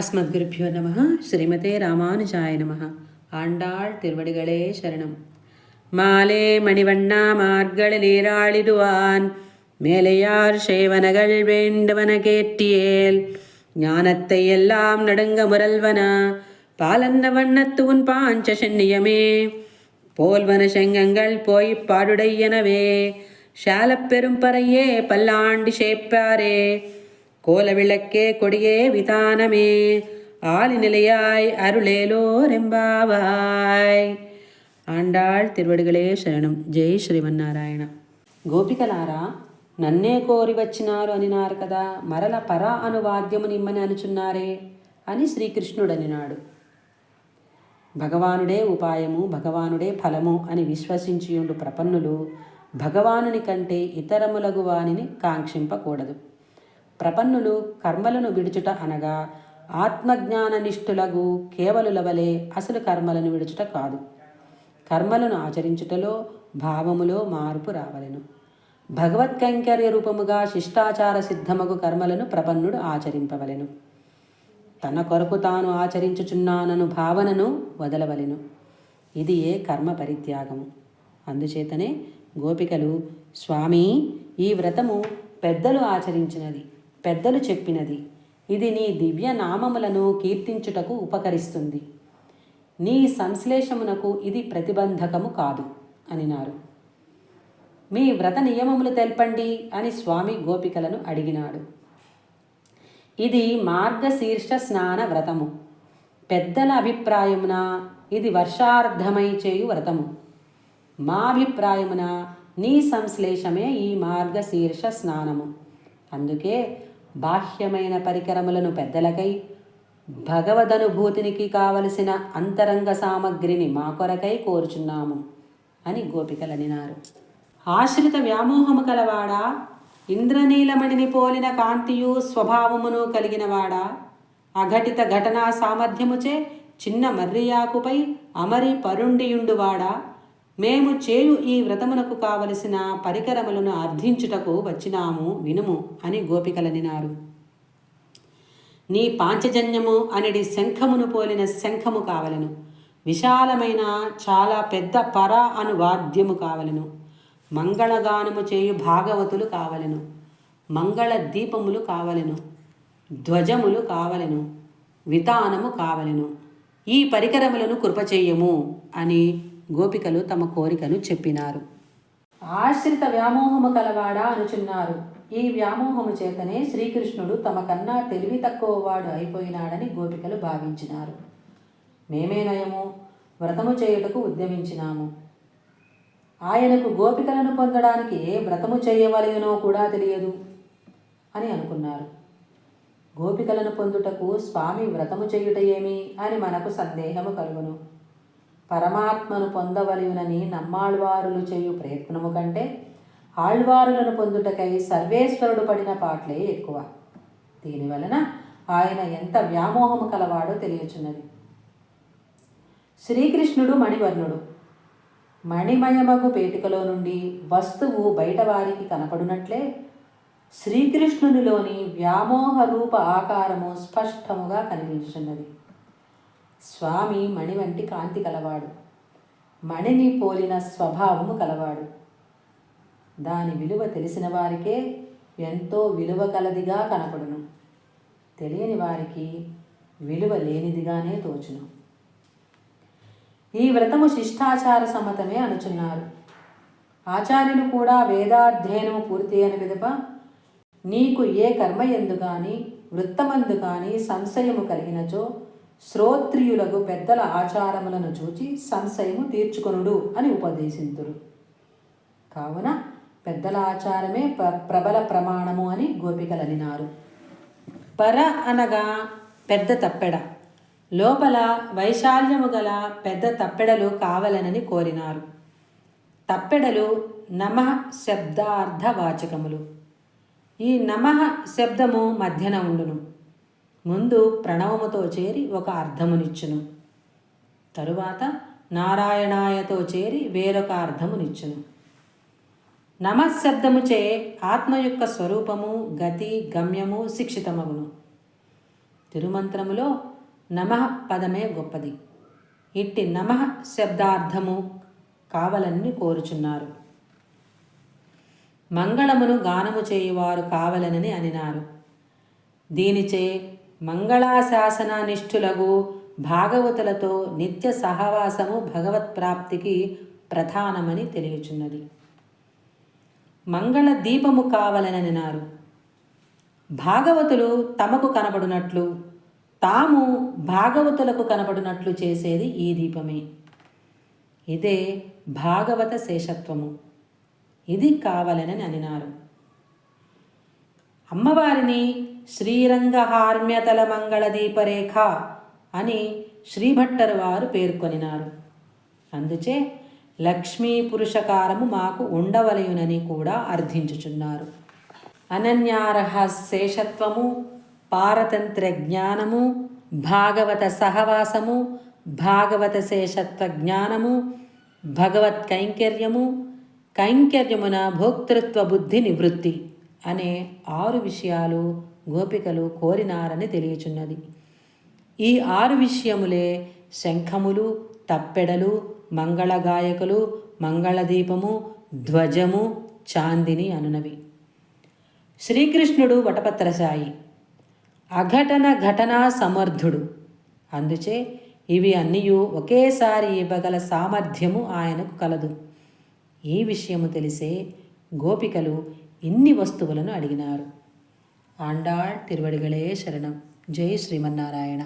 அஸ்மத்குருப்பியோ நம ஸ்ரீமதே ராமானுஜாய நம. ஆண்டாள் திருவடிகளே சரணம். மாலே மணிவண்ணா மார்களில் நீராளிடுவான். மேலையார் சேவனகள் வேண்டுவன கேட்டியேல். ஞானத்தை எல்லாம் நடுங்க முரல்வன. வண்ணத்து உன் பாஞ்ச சென்னியமே போல்வன செங்கங்கள் போய் பாடுடையனவே. ஷாலப் பெரும்பறையே பல்லாண்டு சேப்பாரே. கோல விளக்கே கொடியே விதானமே ஆலி நிலையாய் అరుళేలోరెంబావాయ్ ఆండాళ్ తిరువడిగలే శరణం జై శ్రీమన్నారాయణ గోపికలారా నన్నే కోరి వచ్చినారు అనినారు కదా మరల పర అను వాద్యము నిమ్మని అనుచున్నారే అని శ్రీకృష్ణుడనినాడు భగవానుడే ఉపాయము భగవానుడే ఫలము అని విశ్వసించియుండు ప్రపన్నులు భగవానుని కంటే ఇతరములగు వానిని కాంక్షింపకూడదు ప్రపన్నులు కర్మలను విడుచుట అనగా ఆత్మజ్ఞాన నిష్ఠులగు కేవలుల వలె అసలు కర్మలను విడుచుట కాదు. కర్మలను ఆచరించుటలో భావములో మార్పు రావలెను. భగవత్కైంకర్య రూపముగా శిష్టాచార సిద్ధమగు కర్మలను ప్రపన్నుడు ఆచరింపవలెను. తన కొరకు తాను ఆచరించుచున్నానను భావనను వదలవలెను. ఇది ఏ కర్మ పరిత్యాగము? అందుచేతనే గోపికలు స్వామి ఈ వ్రతము పెద్దలు ఆచరించినది. పెద్దలు చెప్పినది. ఇది నీ దివ్య నామములను కీర్తించుటకు ఉపకరిస్తుంది. నీ సంశ్లేషమునకు ఇది ప్రతిబంధకము కాదు అనినారు. మీ వ్రత నియమములు తెల్పండి అని స్వామి గోపికలను అడిగినాడు. ఇది మార్గశీర్ష స్నాన వ్రతము. పెద్దల అభిప్రాయమున ఇది వర్షార్థమై చేయు వ్రతము. మా అభిప్రాయమున నీ సంశ్లేషమే ఈ మార్గశీర్ష స్నానము. అందుకే బాహ్యమైన పరికరములను పెద్దలకై భగవదనుభూతినికి కావలసిన అంతరంగ సామగ్రిని మా కొరకై కోరుచున్నాము అని గోపికలనినారు. ఆశ్రిత వ్యామోహము కలవాడా? ఇంద్రనీలమణిని పోలిన కాంతియు స్వభావమును కలిగినవాడా? అఘటిత ఘటనా సామర్థ్యముచే చిన్న మర్రియాకుపై అమరి పరుండియుండువాడా? మేము చేయు ఈ వ్రతమునకు కావలసిన పరికరములను అర్థించుటకు వచ్చినాము వినుము అని గోపికలనినారు. నీ పాంచజన్యము అనిడి శంఖమును పోలిన శంఖము కావలను. విశాలమైన చాలా పెద్ద పర అను వాద్యము కావలను. మంగళగానము చేయు భాగవతులు కావలను. మంగళ దీపములు కావలను. ధ్వజములు కావలను. వితానము కావలను. ఈ పరికరములను కృపచేయము అని గోపికలు తమ కోరికను చెప్పినారు. ఆశ్రిత వ్యామోహము కలవాడా అనుచున్నారు. ఈ వ్యామోహము చేతనే శ్రీకృష్ణుడు తమ కన్నా తెలివి తక్కువ వాడు అయిపోయినాడని గోపికలు భావించినారు. మేమే నయము వ్రతము చేయుటకు ఉద్యమించినాము. ఆయనకు గోపికలను పొందడానికి ఏ వ్రతము చేయవలయనో కూడా తెలియదు అని అనుకున్నారు. గోపికలను పొందుటకు స్వామి వ్రతము చేయుట ఏమి అని మనకు సందేహము కలుగును. పరమాత్మను పొందవలయునని నమ్మాళ్వారులు చేయు ప్రయత్నము కంటే ఆళ్వారులను పొందుటకై సర్వేశ్వరుడు పడిన పాటలే ఎక్కువ. దీనివలన ఆయన ఎంత వ్యామోహము కలవాడో తెలియచున్నది. శ్రీకృష్ణుడు మణివర్ణుడు. మణిమయమగు పేటికలో నుండి వస్తువు బయటవారికి కనపడునట్లే శ్రీకృష్ణునిలోని వ్యామోహ రూప ఆకారము స్పష్టముగా కనిపించున్నది స్వామి మణి వంటి కాంతి కలవాడు. మణిని పోలిన స్వభావము కలవాడు. దాని విలువ తెలిసిన వారికే ఎంతో విలువ కలదిగా కనపడును. తెలియని వారికి విలువ లేనిదిగానే తోచును. ఈ వ్రతము శిష్టాచార సమ్మతమే అనుచున్నారు. ఆచార్యులు కూడా వేదాధ్యయనము పూర్తి అయిన విధప నీకు ఏ కర్మ ఎందు కానీ వృత్తమందు కానీ సంశయము కలిగినచో శ్రోత్రియులకు పెద్దల ఆచారములను చూచి సంశయము తీర్చుకొనుడు అని ఉపదేశింతురు. కావున పెద్దల ఆచారమే ప్ర ప్రబల ప్రమాణము అని గోపికలనినారు. పర అనగా పెద్ద తప్పెడ. లోపల వైశాల్యము గల పెద్ద తప్పెడలు కావలనని కోరినారు. తప్పెడలు నమ శబ్దార్థవాచకములు ఈ నమః శబ్దము మధ్యన ఉండును. ముందు ప్రణవముతో చేరి ఒక అర్థమునిచ్చును. తరువాత నారాయణాయతో చేరి వేరొక అర్థమునిచ్చును. నమశబ్దముచే ఆత్మ యొక్క స్వరూపము గతి గమ్యము శిక్షితమగును. తిరుమంత్రములో నమః పదమే గొప్పది. ఇట్టి నమః శబ్దార్థము కావాలని కోరుచున్నారు. మంగళమును గానము చేయువారు కావలనని అనినారు. దీనిచే మంగళాశాసనానిష్ఠులగు భాగవతులతో నిత్య సహవాసము భగవత్ప్రాప్తికి ప్రధానమని తెలియచున్నది. మంగళ దీపము కావలననినారు భాగవతులు తమకు కనబడినట్లు తాము భాగవతులకు కనబడినట్లు చేసేది ఈ దీపమే. ఇదే భాగవత శేషత్వము. ఇది కావాలని అనినారు. అమ్మవారిని శ్రీరంగహార్మ్యతల మంగళ దీపరేఖ అని శ్రీభట్టరు వారు పేర్కొనినారు. అందుచే లక్ష్మీ పురుషకారము మాకు ఉండవలయునని కూడా అర్థించుచున్నారు. అనన్యార్హ శేషత్వము పారతంత్ర జ్ఞానము భాగవత సహవాసము భాగవత శేషత్వ జ్ఞానము భగవత్ కైంకర్యము కైంకర్యమున భోక్తృత్వ బుద్ధి నివృత్తి అనే ఆరు విషయాలు గోపికలు కోరినారని తెలియచున్నది. ఈ ఆరు విషయములే శంఖములు తప్పెడలు మంగళగాయకులు మంగళదీపము ధ్వజము చాందిని అనునవి. శ్రీకృష్ణుడు వటపత్రసాయి అఘటన ఘటనా సమర్థుడు. అందుచే ఇవి అన్నీ ఒకేసారి ఇవ్వగల సామర్థ్యము ఆయనకు కలదు. ఈ విషయము తెలిసే గోపికలు ఇన్ని వస్తువులను అడిగినారు. ఆండాళ్ తిరువడిగలే శరణం జై శ్రీమన్నారాయణ